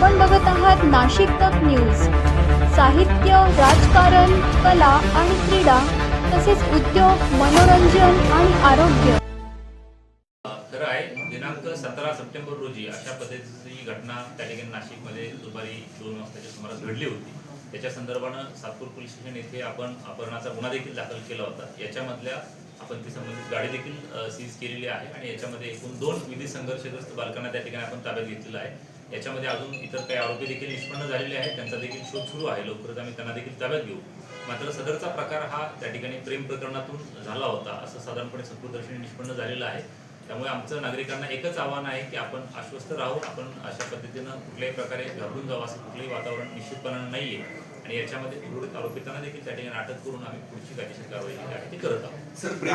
आपण बघत आहात नाशिक तक न्यूज. साहित्य राजकारण कला आणि क्रीडा तसेच उद्योग मनोरंजन आणि आरोग्य. खरं आहे दिनांक सतरा सप्टेंबर रोजी अशा पद्धतीची घटना त्या ठिकाणी नाशिकमध्ये दुपारी दोन वाजताच्या सुमारास घडली होती. त्याच्या संदर्भानं सातपूर पोलीस स्टेशन येथे आपण अपहरणाचा गुन्हा देखील दाखल केला होता. याच्यामधल्या आपण ती संबंधित गाडी देखील सीज केलेली आहे आणि याच्यामध्ये एकूण दोन विधी संघर्षग्रस्त बालकांना त्या ठिकाणी आपण ताब्यात घेतलेला आहे. याच्यामध्ये अजून इतर काही आरोपी देखील निष्पन्न झालेले आहेत. त्यांचा देखील शोध सुरू आहे. लवकरच आम्ही त्यांना देखील ताब्यात घेऊ. मात्र सदरचा प्रकार हा त्या ठिकाणी प्रेम प्रकरणातून झाला होता असं साधारणपणे सत्वदर्शनी निष्पन्न झालेलं आहे. त्यामुळे आमचं नागरिकांना एकच आव्हान आहे की आपण आश्वस्त राहू आपण अशा पद्धतीनं कुठल्याही प्रकारे घाबरून जावं असं कुठलंही वातावरण निश्चितपणानं नाहीये. आणि याच्यामध्ये उर्वरित आरोपितांना देखील त्या ठिकाणी अटक करून आम्ही पुढची कायदेशीर कारवाई जी आहे ती करत आहोत. सर प्रेम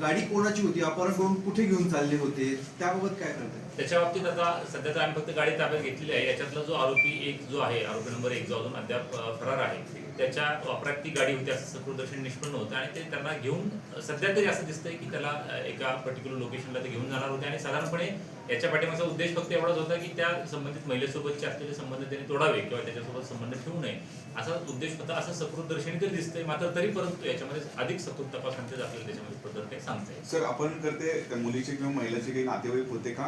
गाडी कोणाची होती? अपहरण करून कुठे घेऊन चालले होते? त्याबाबत काय करताय? त्याच्या बाबतीत आता सध्या तर आम्ही फक्त गाडी ताब्यात घेतलेली आहे. याच्यातला जो आरोपी एक जो आहे आरोपी नंबर एक जो अजून अद्याप फरार आहे त्याच्या वापरात ती गाडी होती असं सकृदर्शन निष्पन्न होतं आणि ते त्यांना घेऊन सध्या तरी असं दिसतंय की त्याला एका पर्टिक्युलर लोकेशनला ते घेऊन जाणार होते आणि साधारणपणे याच्या पाठीमागचा उद्देश फक्त एवढाच होता की त्या संबंधित महिलेसोबतचे असलेले संबंध त्यांनी तोडावे किंवा त्याच्यासोबत संबंध ठेवू नये. असा उद्देश होता असं सकृदर्शनी तरी दिसतंय मात्र तरी परंतु याच्यामध्ये अधिक सकृत तपासांचे आपल्याला त्याच्यामध्ये पद्धत सांगता येईल सर आपण करते त्या मुलीचे किंवा महिलेचे काही नातेवाईक होते का?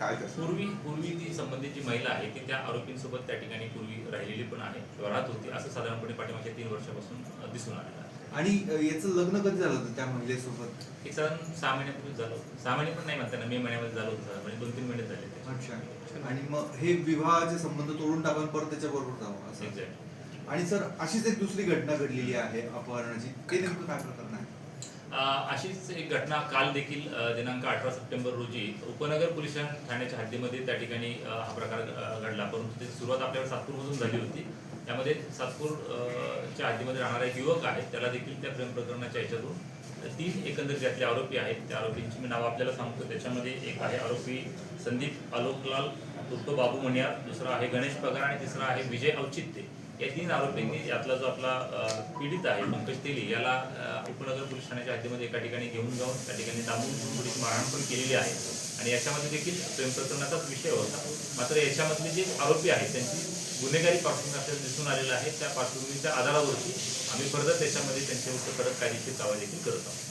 काय पूर्वी पूर्वी ती संबंधित जी महिला आहे ती त्या आरोपींसोबत त्या ठिकाणी पूर्वी राहिलेली पण आहे किंवा राहत होती असं साधारणपणे पाठीमागच्या तीन वर्षापासून दिसून आलेलं आहे. आणि याचं लग्न कधी झालं होतं त्या महिलेसोबत? एक साधारण सहा महिन्यापूर्वी झालं होतं. सहा महिने पण नाही म्हणता येणार, मे महिन्यामध्ये झालं होतं म्हणजे दोन तीन महिने झाले ते अच्छा. आणि मग हे विवाहाचे संबंध तोडून टाकून परत त्याच्या बरोबर जावं असं आणि सर अशीच एक दुसरी घटना घडलेली आहे अपहरणाची. ते नेमकं काय प्रकरण आहे? अशीच एक घटना काल देखील अ, दिनांक अठरा सप्टेंबर रोजी उपनगर पोलीस ठाण्याच्या हद्दीमध्ये त्या ठिकाणी अ, हा प्रकार अ, घडला. परंतु त्याची सुरुवात आपल्याला सातपूरमधून झाली होती. त्यामध्ये सातपूर च्या हद्दीमध्ये राहणारा एक युवक आहे त्याला देखील त्या प्रेम प्रकरणाच्या याच्यातून तीन एकंदरीत त्यातले आरोपी आहेत. त्या आरोपींची मी नावं आपल्याला सांगतो त्याच्यामध्ये एक आहे आरोपी संदीप आलोकलाल तुर्तो बाबू मणियार दुसरा आहे गणेश पगार आणि तिसरा आहे विजय औचित्य. या तीन आरोपींनी यातला जो आपला पीडित आहे पंकज तेली याला उपनगर पोलीस ठाण्याच्या हद्दीमध्ये एका ठिकाणी घेऊन जाऊन त्या ठिकाणी दाबून पोलीस मारहाण पण केलेली आहे. आणि याच्यामध्ये देखील प्रेमप्रकरणाचाच विषय होता. मात्र याच्यामधले जे आरोपी आहेत त्यांची गुन्हेगारी पार्श्वभूमी आपल्याला दिसून आलेलं आहे. त्या पार्श्वभूमीच्या आधारावरती आम्ही फर्दर त्याच्यामध्ये त्यांच्या परत कडक कायदेशीर दावा देखील करत आहोत.